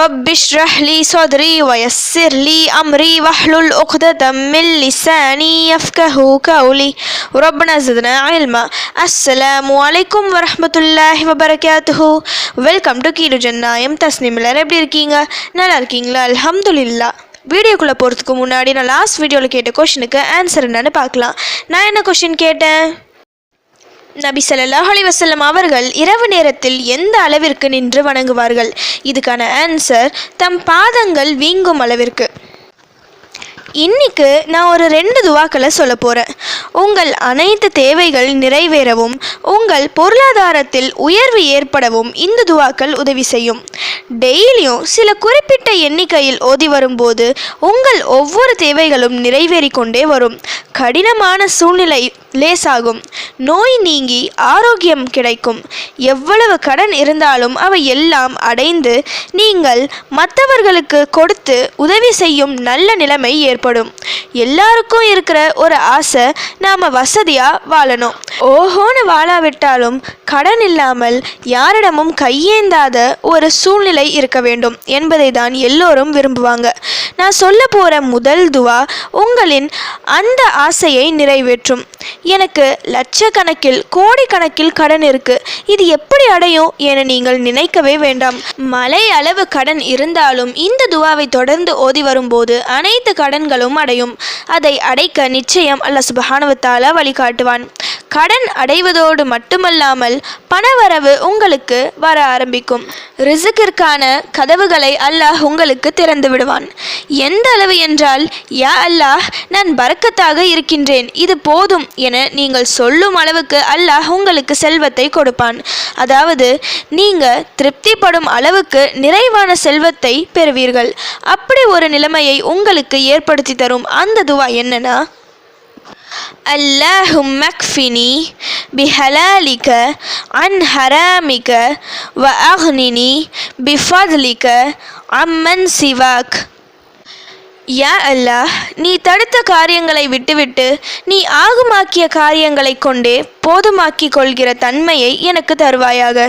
رب اشرح لي صدري ويسر لي أمري واحلل عقدة من لساني يفقه قولي ربنا زدنا علما السلام عليكم ورحمة الله وبركاته welcome to கீடு ஜன்னாயம் Tasnim எல்லாரும் எப்படி இருக்கீங்க நல்லா இருக்கீங்களா அல்ஹம்துலில்லா வீடியோக்குள்ளே போகிறதுக்கு முன்னாடி நான் லாஸ்ட் வீடியோவில் கேட்ட கொஷனுக்கு ஆன்சர் என்னன்னு பார்க்கலாம் நான் என்ன கொஷின் கேட்டேன் நபி சல்லாஹ் அலைஹி வஸல்லம் அவர்கள் இரவு நேரத்தில் எந்த அளவிற்கு நின்று வணங்குவார்கள்? இதுக்கான ஆன்சர் தம் பாதங்கள் வீங்கும் அளவிற்கு. இன்னைக்கு நான் ஒரு ரெண்டு துவாக்களை சொல்ல போகிறேன் உங்கள் அனைத்து தேவைகள் நிறைவேறவும் உங்கள் பொருளாதாரத்தில் உயர்வு ஏற்படவும் இந்த துவாக்கள் உதவி செய்யும். டெய்லியும் சில குறிப்பிட்ட எண்ணிக்கையில் ஓதி வரும்போது உங்கள் ஒவ்வொரு தேவைகளும் நிறைவேறிக்கொண்டே வரும். கடினமான சூழ்நிலை லேசாகும். நோய் நீங்கி ஆரோக்கியம் கிடைக்கும். எவ்வளவு கடன் இருந்தாலும் அவை எல்லாம் அடைந்து நீங்கள் மற்றவர்களுக்கு கொடுத்து உதவி செய்யும் நல்ல நிலைமை ஏற்படும். எல்லாருக்கும் இருக்கிற ஒரு ஆசை நாம் வசதியாக வாழணும். ஓஹோன்னு வாழாவிட்டாலும் கடன் இல்லாமல் யாரிடமும் கையேந்தாத ஒரு சூழ்நிலை இருக்க வேண்டும் என்பதை தான் எல்லோரும் விரும்புவாங்க. நான் சொல்ல போகிற முதல் துவா உங்களின் அந்த ஆசையை நிறைவேற்றும். எனக்கு லட்சக்கணக்கில் கோடிக்கணக்கில் கடன் இருக்கு. இது எப்படி அடையும் என நீங்கள் நினைக்கவே வேண்டாம். மலை அளவு கடன் இருந்தாலும் இந்த துவாவை தொடர்ந்து ஓதி வரும்போது அனைத்து கடன்களும் அடையும். அதை அடைக்க நிச்சயம் அல்ல சுபஹானுவத்தால வழிகாட்டுவான். கடன் அடைவதோடு மட்டுமல்லாமல் பணவரவு உங்களுக்கு வர ஆரம்பிக்கும். ரிசுக்கிற்கான கதவுகளை அல்லாஹ் உங்களுக்கு திறந்து விடுவான். எந்த அளவு என்றால் யா அல்லாஹ் நான் பறக்கத்தாக இருக்கின்றேன் இது போதும் என நீங்கள் சொல்லும் அளவுக்கு அல்லாஹ் உங்களுக்கு செல்வத்தை கொடுப்பான். அதாவது நீங்கள் திருப்திப்படும் அளவுக்கு நிறைவான செல்வத்தை பெறுவீர்கள். அப்படி ஒரு நிலைமையை உங்களுக்கு ஏற்படுத்தி தரும். அந்த துவா என்னன்னா اللهم اكفني بحلالك عن حرامك وأغنني بفضلك عمن سواك யா அல்லாஹ் நீ தடுத்த காரியங்களை விட்டுவிட்டு நீ ஆகுமாக்கிய காரியங்களை கொண்டே போதுமாக்கிக் கொள்கிற தன்மையை எனக்கு தருவாயாக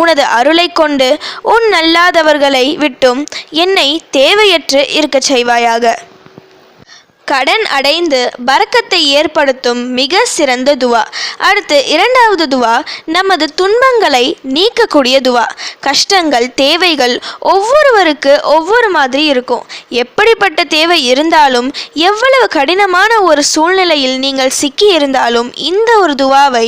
உனது அருளை கொண்டு உன் நல்லாதவர்களை விட்டும் என்னை தேவையற்று இருக்கச் செய்வாயாக கடன் அடைந்து பறக்கத்தை ஏற்படுத்தும் மிக சிறந்த துவா. அடுத்து இரண்டாவது துவா நமது துன்பங்களை நீக்கக்கூடிய துவா. கஷ்டங்கள் தேவைகள் ஒவ்வொருவருக்கு ஒவ்வொரு மாதிரி இருக்கும். எப்படிப்பட்ட தேவை இருந்தாலும் எவ்வளவு கடினமான ஒரு சூழ்நிலையில் நீங்கள் சிக்கி இருந்தாலும் இந்த ஒரு துவாவை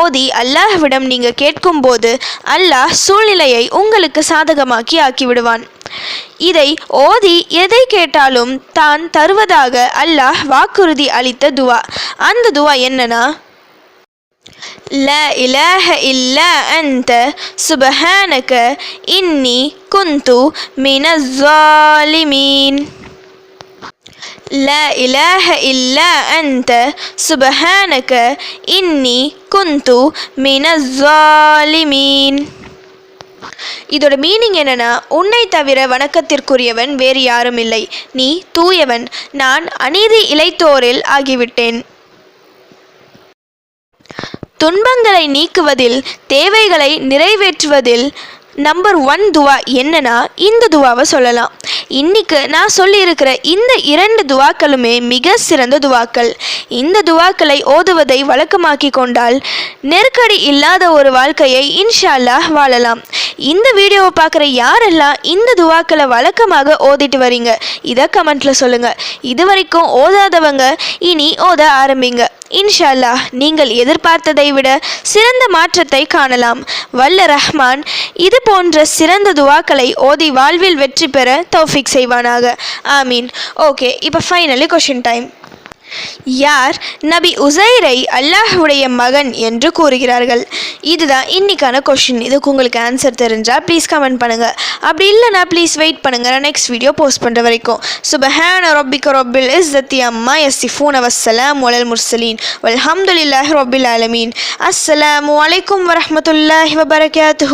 ஓதி அல்லாஹ்விடம் நீங்கள் கேட்கும்போது அல்லாஹ் சூழ்நிலையை உங்களுக்கு சாதகமாக்கி ஆக்கிவிடுவான். இதை ஓதி எதை கேட்டாலும் தான் தருவதாக அல்லாஹ் வாக்குறுதி அளித்த துவா அந்த துவா என்னன்னா لا إله إلا أنت سبحانك إني كنت من الظالمين لا إله إلا أنت سبحانك إني كنت من الظالمين இதோட மீனிங் என்னன்னா உன்னை தவிர வணக்கத்திற்குரியவன் வேறு யாரும் இல்லை. நீ தூயவன். நான் அநீதி இழைத்தோரில் ஆகிவிட்டேன். துன்பங்களை நீக்குவதில் தேவைகளை நிறைவேற்றுவதில் நம்பர் ஒன் துவா என்னன்னா இந்த துவாவை சொல்லலாம். இன்னைக்கு நான் சொல்லியிருக்கிற இந்த இரண்டு துவாக்களுமே மிக சிறந்த துவாக்கள். இந்த துவாக்களை ஓதுவதை வழக்கமாக்கி கொண்டால் நெருக்கடி இல்லாத ஒரு வாழ்க்கையை இன்ஷா அல்லாஹ் வாழலாம். இந்த வீடியோவை பார்க்குற யாரெல்லாம் இந்த துவாக்களை வழக்கமாக ஓதிட்டு வரீங்க இதை கமெண்ட்ல சொல்லுங்க. இது வரைக்கும் ஓதாதவங்க இனி ஓத ஆரம்பிங்க. இன்ஷா அல்லாஹ் நீங்கள் எதிர்பார்த்ததை விட சிறந்த மாற்றத்தை காணலாம். வல்ல ரஹ்மான் இது போன்ற சிறந்த துவாக்களை ஓதி வாழ்வில் வெற்றி பெற தௌஃபிக் செய்வானாக. ஆமீன். ஓகே இப்போ ஃபைனலி கொஷின் டைம் யார்? நபி உசைரை அல்லாஹுடைய மகன் என்று கூறுகிறார்கள். இதுதான் இன்னைக்கான கொஷின் இதுக்கு உங்களுக்கு ஆன்சர் தெரிஞ்சால் ப்ளீஸ் கமெண்ட் பண்ணுங்கள் அப்படி இல்லைனா ப்ளீஸ் வெயிட் பண்ணுங்கள் நான் நெக்ஸ்ட் வீடியோ போஸ்ட் பண்ணுற வரைக்கும். சுபஹான ரொபிக்க ரொபில் இஸ்ஸத்தி அம்மா யஸ்ஸிஃபூன் வஸ்ஸலாம் ஒலல் முர்சலீன் வல்ஹம்துலில்லாஹி ரொபில் ஆலமீன். அஸ்ஸலாமு வலைக்கம் வரமத்துல்லாஹி வபரகாத்து